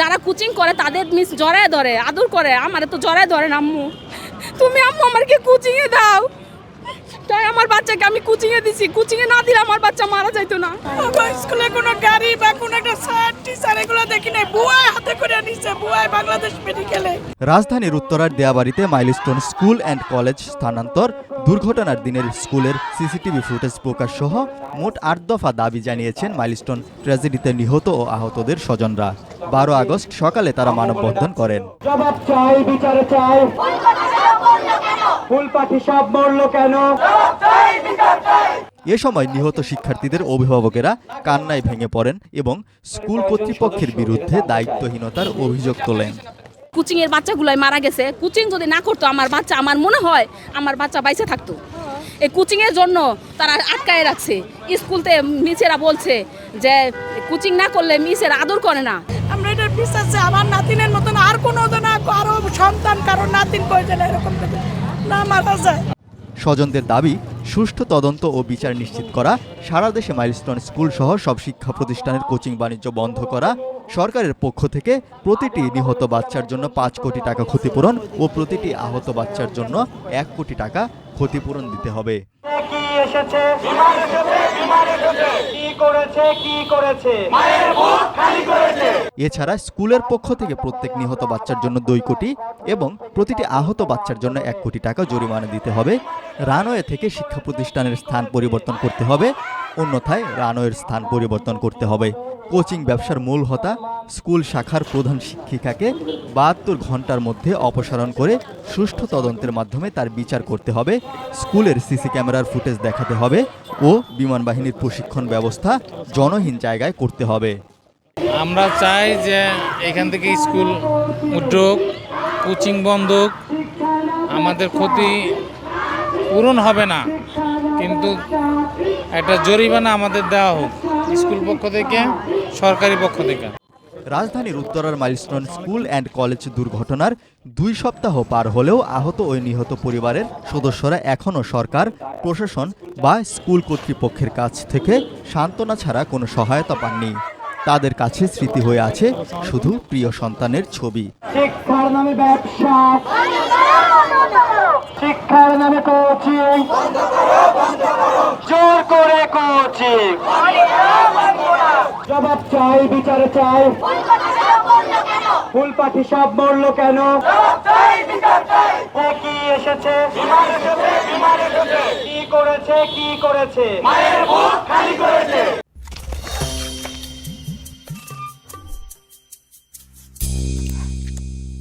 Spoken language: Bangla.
যারা কোচিং করে তাদের মিস জড়ায় ধরে আদর করে। আমার তো জড়ায় ধরে না আম্মু। তুমি আম্মু আমাকে কোচিংয়ে দাও। তাই আমার বাচ্চাকে আমি কোচিংয়ে দিছি। কোচিংয়ে না দিলে আমার বাচ্চা মারা যাইতো না। আমার স্কুলে কোনো গাড়ি বা কোনো একটা স্যার টিচার এগুলো দেখি নাই। বুয়ায় হাতে করে নিছে বুয়ায় বাংলাদেশ মেডিকেলে। রাজধানীর উত্তরার দেয়াবাড়িতে মাইলস্টোন স্কুল অ্যান্ড কলেজ স্থানান্তর দুর্ঘটনার দিনের স্কুলের সিসিটিভি ফুটেজ প্রকাশ সহ মোট আট দফা দাবি জানিয়েছেন মাইলস্টোন ট্র্যাজেডিতে নিহত ও আহতদের স্বজনরা। বারো আগস্ট সকালে তারা মানববন্ধন করেন। জবাব চাই বিচারে চাই। ফুল পাখি সব মরলো কেন? এ সময় নিহত শিক্ষার্থীদের অভিভাবকেরা কান্নায় ভেঙে পড়েন এবং স্কুল কর্তৃপক্ষের বিরুদ্ধে দায়িত্বহীনতার অভিযোগ তোলেন। কোচিং এর বাচ্চাগুলাই মারা গেছে। কোচিং যদি না করতো আমার বাচ্চা আমার মনে হয় আমার বাচ্চা বাইসে থাকতো। এই কোচিং এর জন্য তারা আটকায় রাখছে। স্কুলতে মিসেরা বলছে যে কোচিং না করলে মিসের আদর করে না। আমরা এটা আমার নাতিনের মতন আর কোনো না কারও সন্তান কারও নাতিন প্রয়োজন এরকম না মারা যায়। স্বজনদের দাবি সুষ্ঠু তদন্ত ও বিচার নিশ্চিত করা সারা দেশে মাইলস্টোন স্কুল সহ সব শিক্ষা প্রতিষ্ঠানের কোচিং বাণিজ্য বন্ধ করা সরকারের পক্ষ থেকে প্রতিটি নিহত বাচ্চার জন্য পাঁচ কোটি টাকা ক্ষতিপূরণ ও প্রতিটি আহত বাচ্চার জন্য এক কোটি টাকা ক্ষতিপূরণ দিতে হবে। কি এসেছে? কি করেছে? কি করেছে? এছাড়া স্কুলের পক্ষ থেকে প্রত্যেক নিহত বাচ্চার জন্য দুই কোটি এবং প্রতিটি আহত বাচ্চার জন্য এক কোটি টাকা জরিমানা দিতে হবে। রানওয়ে থেকে শিক্ষা প্রতিষ্ঠানের স্থান পরিবর্তন করতে হবে। অন্যথায় রানওয়ের স্থান পরিবর্তন করতে হবে। কোচিং ব্যবসার মূল হতা, স্কুল শাখার প্রধান শিক্ষিকাকে বাহাত্তর ঘণ্টার মধ্যে অপসারণ করে সুষ্ঠু তদন্তের মাধ্যমে তার বিচার করতে হবে। স্কুলের সিসি ক্যামেরার ফুটেজ দেখাতে হবে ও বিমান বাহিনীর প্রশিক্ষণ ব্যবস্থা জনহীন জায়গায় করতে হবে। আমরা চাই যে এখান থেকে স্কুল উদ্যোগ, কোচিং বন্ধক আমাদের ক্ষতি পূরণ হবে না, কিন্তু একটা জরিমানা আমাদের দেওয়া হোক, স্কুল পক্ষ থেকে, সরকারি পক্ষ থেকে। রাজধানীর উত্তরার মাইলস্টোন স্কুল অ্যান্ড কলেজ দুর্ঘটনার দুই সপ্তাহ পার হলেও আহত ওই নিহত পরিবারের সদস্যরা এখনও সরকার, প্রশাসন বা স্কুল কর্তৃপক্ষের কাছ থেকে সান্ত্বনা ছাড়া কোনো সহায়তা পাননি। তাদের কাছে স্মৃতি হয়ে আছে শুধু প্রিয় সন্তানের ছবি। শিক্ষার নামে ব্যবসা। শিক্ষার নামে কোচিং। জোর করে কোচিং। জবাব চাই, বিচারে চাই। ফুল পাখি সব মরলো কেন? কি এসেছে? কি করেছে? কি করেছে?